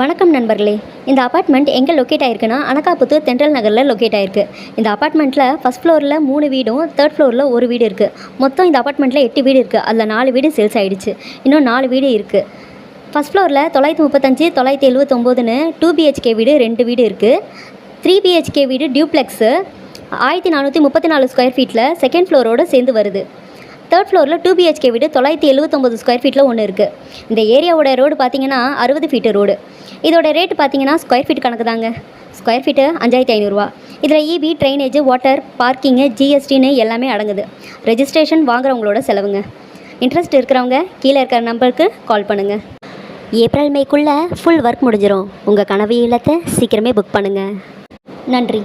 வணக்கம் நண்பர்களே. இந்த அப்பார்ட்மெண்ட் எங்கே லொக்கேட் ஆயிருக்குன்னா அனகாபுத்தூர் தென்றல் நகரில் லொக்கேட் ஆயிருக்கு. இந்த அப்பார்ட்மெண்ட்டில் ஃபஸ்ட் ஃப்ளோரில் மூணு வீடும் தேர்ட் ஃப்ளோரில் ஒரு வீடு இருக்குது மொத்தம் இந்த அப்பார்ட்மெண்ட்டில் எட்டு வீடு இருக்குது அதில் நாலு வீடு சேல்ஸ் ஆகிடுச்சு இன்னும் நாலு வீடு இருக்குது ஃபஸ்ட் ஃப்ளோரில் தொள்ளாயிரத்தி முப்பத்தஞ்சு தொள்ளாயிரத்தி எழுபத்தொம்போதுன்னு டூ பிஹெச்கே வீடு ரெண்டு வீடு இருக்குது த்ரீ பிஹெச்கே வீடு டியூப்ளெக்ஸு ஆயிரத்தி நானூற்றி முப்பத்தி நாலு ஸ்கொயர் ஃபீட்டில் செகண்ட் ஃப்ளோரோடு சேர்ந்து வருது. தேர்ட் ஃப்ளோரில் டூ பிஹெச்கே வீடு தொள்ளாயிரத்தி எழுபத்தொம்போது ஸ்கொயர் ஃபீட்டில் ஒன்று இருக்குது இந்த ஏரியாவோட ரோடு பார்த்தீங்கன்னா அறுபது ஃபீட்டு ரோடு இதோட ரேட்டு பார்த்தீங்கன்னா ஸ்கொயர் ஃபீட் கணக்கு தாங்க. ஸ்கொயர் ஃபீட்டு அஞ்சாயிரத்தி ஐநூறுரூவா இதில் இபி ட்ரைனேஜ் வாட்டர் பார்க்கிங்கு ஜிஎஸ்டின்னு எல்லாமே அடங்குது. ரெஜிஸ்ட்ரேஷன் வாங்குறவங்களோட செலவுங்க. இன்ட்ரெஸ்ட் இருக்கிறவங்க கீழே இருக்கிற நம்பருக்கு கால் பண்ணுங்கள் ஏப்ரல் மேக்குள்ளே ஃபுல் ஒர்க் முடிஞ்சிடும் உங்கள் கனவு இல்லத்தை சீக்கிரமே புக் பண்ணுங்கள் நன்றி.